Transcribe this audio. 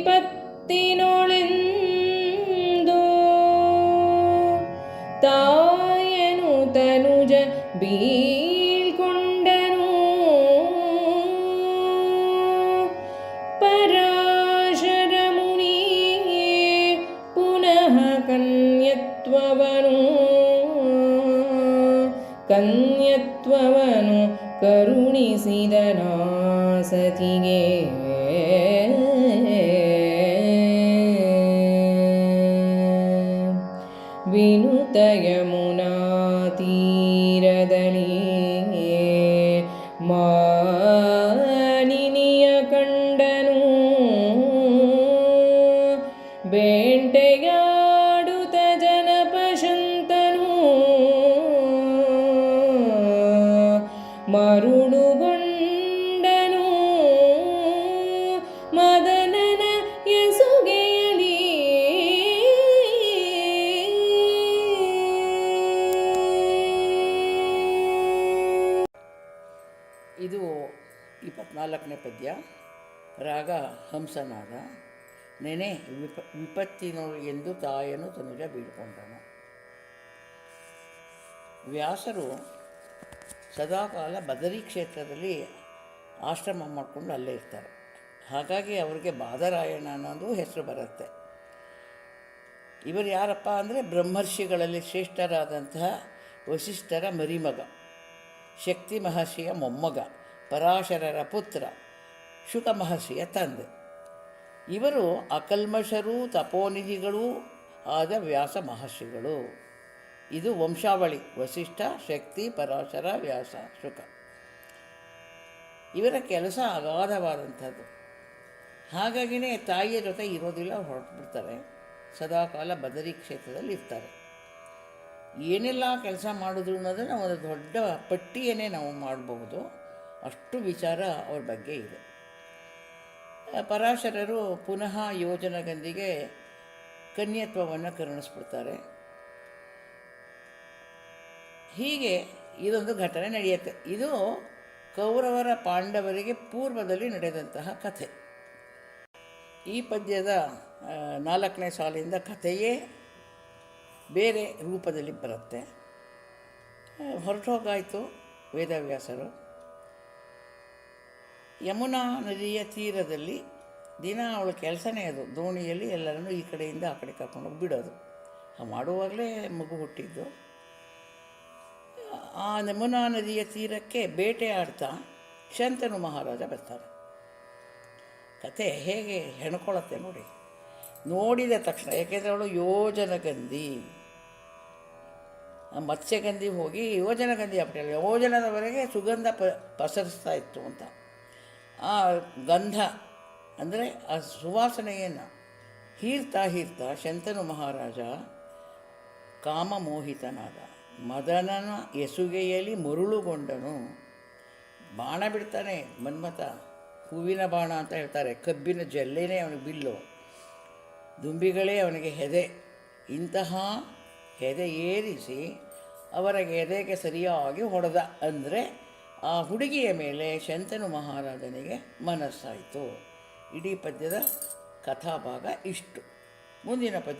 ವಿಪತ್ತಿನೊಳೆಂದು ತಾಯನು ತನುಜ ಬೀಳ್ಕೊಂಡನು ಪರಾಶರ ಮುನಿಯೇ ಪುನಃ ಕನ್ಯತ್ವವನು ಕನ್ಯತ್ವವನು ಕರುಣಿಸಿದನ ಸತಿಗೆ यमुनातीरद ಇಪ್ಪತ್ನಾಲ್ಕನೇ ಪದ್ಯ, ರಾಗ ಹಂಸನಾದ, ನೆನೆ ವಿಪ, ವಿಪತ್ತಿನೋ ಎಂದು ತಾಯನು ತನುಜ ಬೀಳ್ಕೊಂಡನು. ವ್ಯಾಸರು ಸದಾಕಾಲ ಬದರಿ ಕ್ಷೇತ್ರದಲ್ಲಿ ಆಶ್ರಮ ಮಾಡಿಕೊಂಡು ಅಲ್ಲೇ ಇರ್ತಾರೆ. ಹಾಗಾಗಿ ಅವರಿಗೆ ಬಾದರಾಯಣ ಅನ್ನೋದು ಹೆಸರು ಬರುತ್ತೆ. ಇವರು ಯಾರಪ್ಪ ಅಂದರೆ ಬ್ರಹ್ಮರ್ಷಿಗಳಲ್ಲಿ ಶ್ರೇಷ್ಠರಾದಂತಹ ವಶಿಷ್ಠರ ಮರಿಮಗ, ಶಕ್ತಿ ಮಹರ್ಷಿಯ ಮೊಮ್ಮಗ. ಪರಾಶರರ ಪುತ್ರ ಶುಕ ಮಹರ್ಷಿಯ ತಂದೆ. ಇವರು ಅಕಲ್ಮಷರೂ, ತಪೋನಿಧಿಗಳೂ ಆದ ವ್ಯಾಸ ಮಹರ್ಷಿಗಳು. ಇದು ವಂಶಾವಳಿ, ವಸಿಷ್ಠ, ಶಕ್ತಿ, ಪರಾಶರ, ವ್ಯಾಸ, ಶುಕ. ಇವರ ಕೆಲಸ ಅಗಾಧವಾದಂಥದ್ದು. ಹಾಗಾಗಿನೇ ತಾಯಿಯ ಜೊತೆ ಇರೋದಿಲ್ಲ, ಹೊರಟುಬಿಡ್ತಾರೆ. ಸದಾಕಾಲ ಬದರಿ ಕ್ಷೇತ್ರದಲ್ಲಿ ಇರ್ತಾರೆ ಏನೆಲ್ಲ ಕೆಲಸ ಮಾಡಿದ್ರು ಅನ್ನೋದನ್ನು ಒಂದು ದೊಡ್ಡ ಪಟ್ಟಿಯನ್ನೇ ನಾವು ಮಾಡಬಹುದು ಅಷ್ಟು ವಿಚಾರ ಅವ್ರ ಬಗ್ಗೆ ಇದೆ. ಪರಾಶರರು ಪುನಃ ಯೋಜನಗಂದಿಗೆ ಕನ್ಯತ್ವವನ್ನು ಕರುಣಿಸ್ಬಿಡ್ತಾರೆ. ಹೀಗೆ ಇದೊಂದು ಘಟನೆ ನಡೆಯುತ್ತೆ. ಇದು ಕೌರವರ ಪಾಂಡವರಿಗೆ ಪೂರ್ವದಲ್ಲಿ ನಡೆದಂತಹ ಕಥೆ. ಈ ಪದ್ಯದ ನಾಲ್ಕನೇ ಸಾಲಿಂದ ಕಥೆಯೇ ಬೇರೆ ರೂಪದಲ್ಲಿ ಬರುತ್ತೆ. ಹೊರಟೋಗಾಯಿತು ವೇದವ್ಯಾಸರು. ಯಮುನಾ ನದಿಯ ತೀರದಲ್ಲಿ ದಿನ ಅವಳ ಕೆಲಸನೇ ಅದು. ದೋಣಿಯಲ್ಲಿ ಎಲ್ಲರನ್ನೂ ಈ ಕಡೆಯಿಂದ ಆ ಕಡೆ ಕರ್ಕೊಂಡೋಗಿ ಬಿಡೋದು. ಮಾಡುವಾಗಲೇ ಮಗು ಹುಟ್ಟಿದ್ದು. ಆ ಯಮುನಾ ನದಿಯ ತೀರಕ್ಕೆ ಬೇಟೆ ಆಡ್ತಾ ಶಂತನು ಮಹಾರಾಜ ಬರ್ತಾರೆ. ಕತೆ ಹೇಗೆ ಹೆಣ್ಕೊಳತ್ತೆ ನೋಡಿ. ನೋಡಿದ ತಕ್ಷಣ, ಯಾಕೆಂದರೆ ಅವಳು ಯೋಜನಗಂಧಿ. ಮತ್ಸ್ಯಗಂಧಿ ಹೋಗಿ ಯೋಜನಗಂಧಿ ಆಗ್ಬಿಟ್ಟಿಲ್ಲ ಯೋಜನದವರೆಗೆ ಸುಗಂಧ ಪ, ಪಸರಿಸ್ತಾ ಇತ್ತು ಅಂತ. ಆ ಗಂಧ ಅಂದರೆ ಆ ಸುವಾಸನೆಯನ್ನು ಹೀರ್ತಾ ಹೀರ್ತಾ ಶಂತನು ಮಹಾರಾಜ ಕಾಮಮೋಹಿತನಾದ. ಮದನನ ಎಸುಗೆಯಲ್ಲಿ ಮರುಳುಗೊಂಡನು. ಬಾಣ ಬಿಡ್ತಾನೆ ಮನ್ಮಥ. ಹೂವಿನ ಬಾಣ ಅಂತ ಹೇಳ್ತಾರೆ. ಕಬ್ಬಿನ ಜಲ್ಲೆನೇ ಅವನಿಗೆ ಬಿಲ್ಲು. ದುಂಬಿಗಳೇ ಅವನಿಗೆ ಹೆದೆ. ಇಂತಹ ಹೆದೆ ಏರಿಸಿ ಅವರ ಎದೆಗೆ ಸರಿಯಾಗಿ ಹೊಡೆದ. ಅಂದರೆ ಆ ಹುಡುಗಿಯ ಮೇಲೆ ಶಂತನು ಮಹಾರಾಜನಿಗೆ ಮನಸ್ಸಾಯಿತು. ಇಡೀ ಪದ್ಯದ ಕಥಾಭಾಗ ಇಷ್ಟು. ಮುಂದಿನ ಪದ್ಯ